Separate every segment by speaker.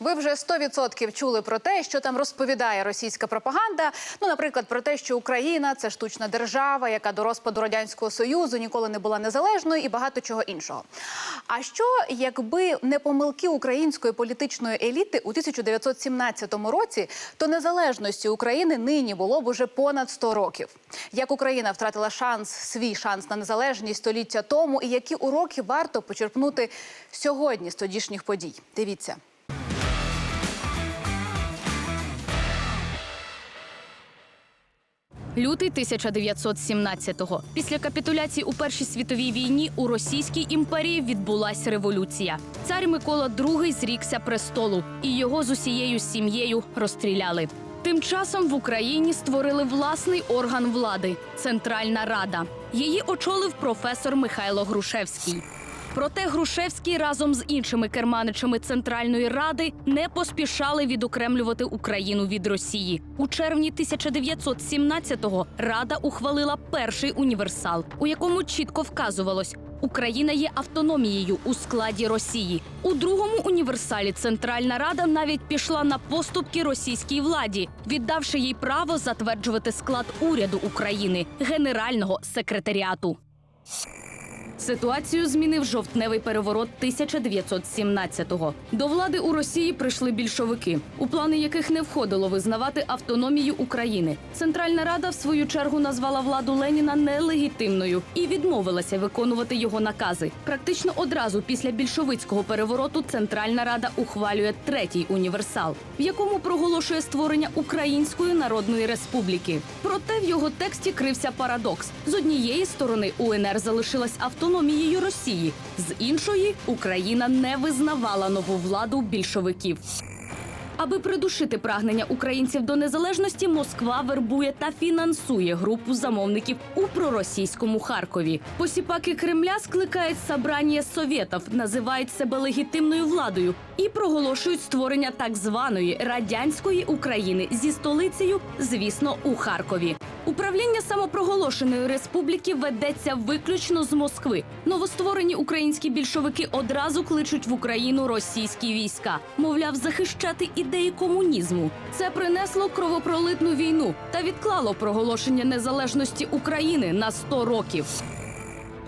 Speaker 1: Ви вже 100% чули про те, що там розповідає російська пропаганда. Ну, наприклад, про те, що Україна це штучна держава, яка до розпаду радянського союзу ніколи не була незалежною, і багато чого іншого. А що якби не помилки української політичної еліти у 1917 році, то незалежності України нині було б уже понад 100 років. Як Україна втратила шанс, свій шанс на незалежність століття тому, і які уроки варто почерпнути сьогодні з тодішніх подій? Дивіться.
Speaker 2: Лютий 1917-го. Після капітуляції у Першій світовій війні у Російській імперії відбулася революція. Цар Микола II зрікся престолу, і його з усією сім'єю розстріляли. Тим часом в Україні створили власний орган влади Центральна Рада. Її очолив професор Михайло Грушевський. Проте Грушевський разом з іншими керманичами Центральної Ради не поспішали відокремлювати Україну від Росії. У червні 1917-го Рада ухвалила перший універсал, у якому чітко вказувалось. Україна є автономією у складі Росії. У другому універсалі Центральна Рада навіть пішла на поступки російській владі, віддавши їй право затверджувати склад уряду України генерального секретаріату. Ситуацію змінив жовтневий переворот 1917-го. До влади у Росії прийшли більшовики, у плани яких не входило визнавати автономію України. Центральна Рада, в свою чергу, назвала владу Леніна нелегітимною і відмовилася виконувати його накази. Практично одразу після більшовицького перевороту Центральна Рада ухвалює третій універсал, в якому проголошує створення Української Народної Республіки. Проте в його тексті крився парадокс: з однієї сторони УНР залишилась автономією Росії, з іншої Україна не визнавала нову владу більшовиків. Аби придушити прагнення українців до незалежності, Москва вербує та фінансує групу замовників у проросійському Харкові. Посіпаки Кремля скликають собрання совєтів, називають себе легітимною владою і проголошують створення так званої радянської України зі столицею, звісно, у Харкові. Управління самопроголошеної республіки ведеться виключно з Москви. Новостворені українські більшовики одразу кличуть в Україну російські війська, мовляв, захищати ідеї комунізму. Це принесло кровопролитну війну та відклало проголошення незалежності України на 100 років.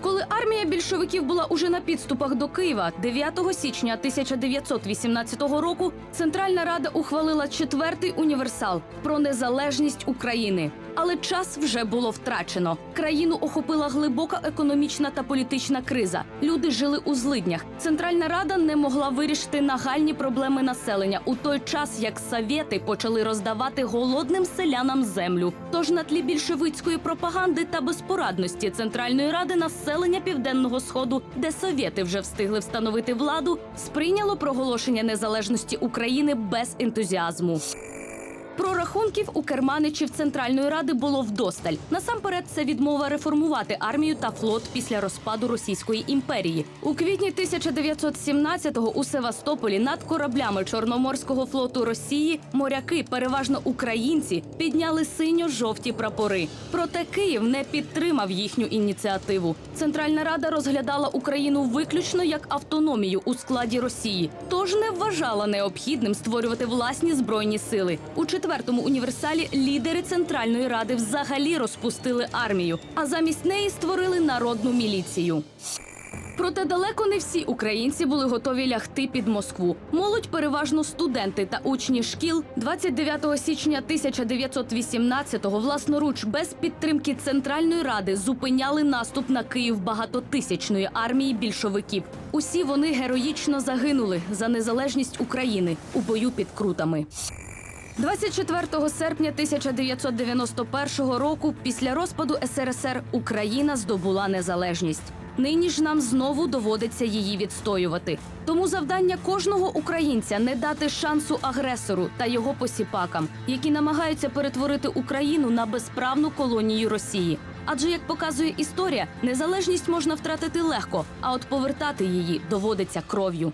Speaker 2: Коли армія більшовиків була уже на підступах до Києва, 9 січня 1918 року Центральна Рада ухвалила четвертий універсал про незалежність України. Але час вже було втрачено. Країну охопила глибока економічна та політична криза. Люди жили у злиднях. Центральна Рада не могла вирішити нагальні проблеми населення у той час, як совєти почали роздавати голодним селянам землю. Тож на тлі більшовицької пропаганди та безпорадності Центральної Ради населення Південного Сходу, де совєти вже встигли встановити владу, сприйняло проголошення незалежності України без ентузіазму. Прорахунків у керманичів Центральної Ради було вдосталь. Насамперед, це відмова реформувати армію та флот після розпаду Російської імперії. У квітні 1917-го у Севастополі над кораблями Чорноморського флоту Росії моряки, переважно українці, підняли синьо-жовті прапори. Проте Київ не підтримав їхню ініціативу. Центральна Рада розглядала Україну виключно як автономію у складі Росії, тож не вважала необхідним створювати власні збройні сили. У четвертому універсалі лідери Центральної Ради взагалі розпустили армію, а замість неї створили народну міліцію. Проте далеко не всі українці були готові лягти під Москву. Молодь, переважно студенти та учні шкіл, 29 січня 1918-го власноруч без підтримки Центральної Ради зупиняли наступ на Київ багатотисячної армії більшовиків. Усі вони героїчно загинули за незалежність України у бою під крутами. 24 серпня 1991 року, після розпаду СРСР, Україна здобула незалежність. Нині ж нам знову доводиться її відстоювати. Тому завдання кожного українця не дати шансу агресору та його посіпакам, які намагаються перетворити Україну на безправну колонію Росії. Адже як показує історія, незалежність можна втратити легко, а от повертати її доводиться кров'ю.